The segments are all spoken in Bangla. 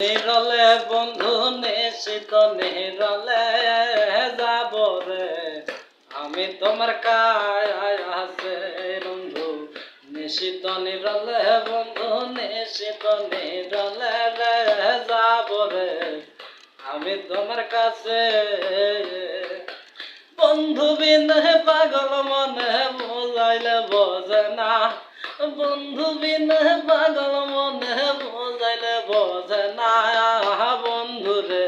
নিরলে বন্ধু নিশ্চিত নিরলে যাব রে। আমি তোমার কাছে বন্ধু নিশ্চিত নিরলে বন্ধু নিশ্চিত নিরলে রে যাব রে। আমি তোমার কাছে বন্ধু বিনে পাগল মনে বোঝাইলে বোঝে না। বন্ধু বিনে পাগল মনে বোঝে না বন্ধু রে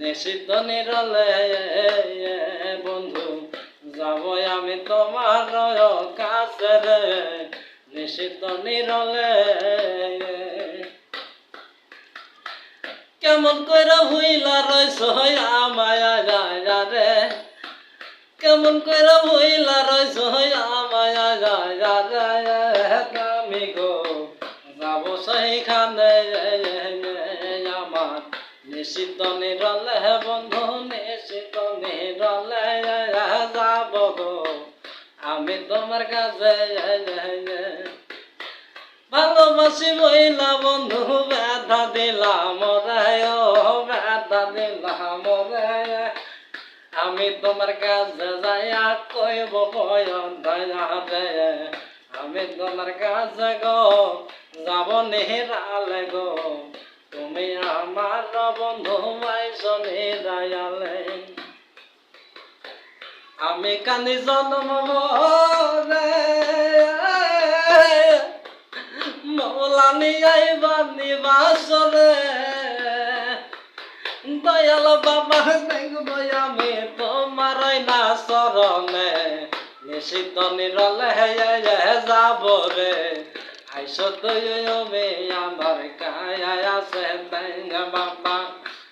নিষিদ্ধ নিরলে বন্ধু, যাব আমি তোমার কাছে রে নিষিদ্ধ নিরলে কেমন করে হইলা রইস আমায় রে। কেমন করে হইলা আমায় আমি গো যাব সেইখানে আমার। নিশ্চিত নিরলে বন্ধু নিশ্চিত নিরলে যাব গো। আমি তোমার কাছে ভালোবাসি বইলা বন্ধু, ব্যথা দিলাম রে, ও ব্যথা দিলাম রে। আমি তোমার কাছে যাইয়া কইব বয়ন দয়া রে। আমি তোমার কাছে গো যাব নিরালে গো, তুমি আমার বন্ধু মাইছ নিরায়ালে আমি কানি জন্ম রে মৌলানি আইবার নিবাসরে দয়াল বাবা দেখব আমি তোমার না শরণে নিশ্চিত নিরলে যাব রে। আইস তুমি আমার কায়া আছে বাবা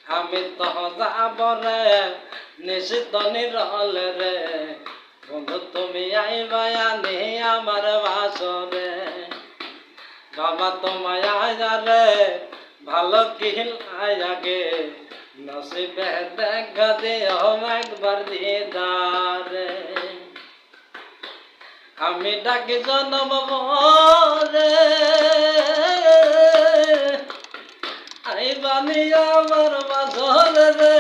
আমি তো যাব নিশ্চিত নিরলে রে। বন্ধু, তুমি আইবা আনি আমার বাসরে বাবা তোমায় আয়ারে ভালো কি আগে নসিবে দেখা একবার দিদারে আমি ডাকি জন্ম রে আইবানি আমার বাজর রে।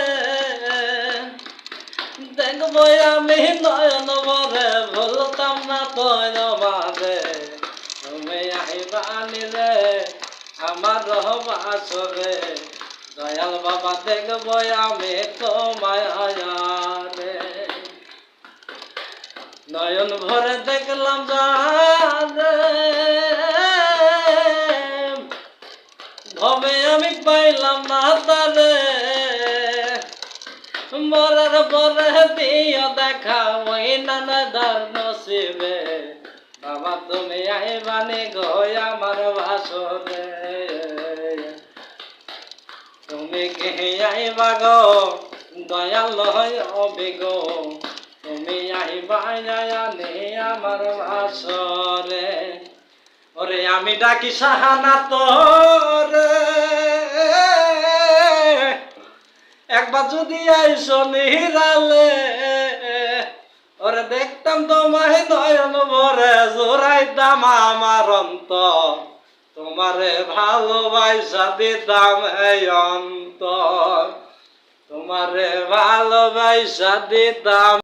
দেখব আমি নয়ন মরে, ভুলতাম না তয়বারে তুমি আইবানি রে, আমার বাসরে দয়াল বাবা, দেখব আমি তোমায় আয়ারে নয়ন ভরে দেখলাম ভবে আমি পাইলাম না তারে। মরার পরে দিও দেখা ওই নানাদার নসিবে। বাবা, তুমি আইবানি গো আমার বাসরে। তুমি কে আইবা গো? দয়াল হয় অবিগ। আইবা জানি আমার বাসরে ওরে আমি ডাকি সাহানা তোরে। একবার যদি আইসো নিরালে, ওরে দেখতাম তোমায় নয়ন ভরে জোরাইতাম আমার অন্তর। তোমারে ভালোবাসা দিতাম এই অন্তর। তোমারে ভালোবাসা দিতাম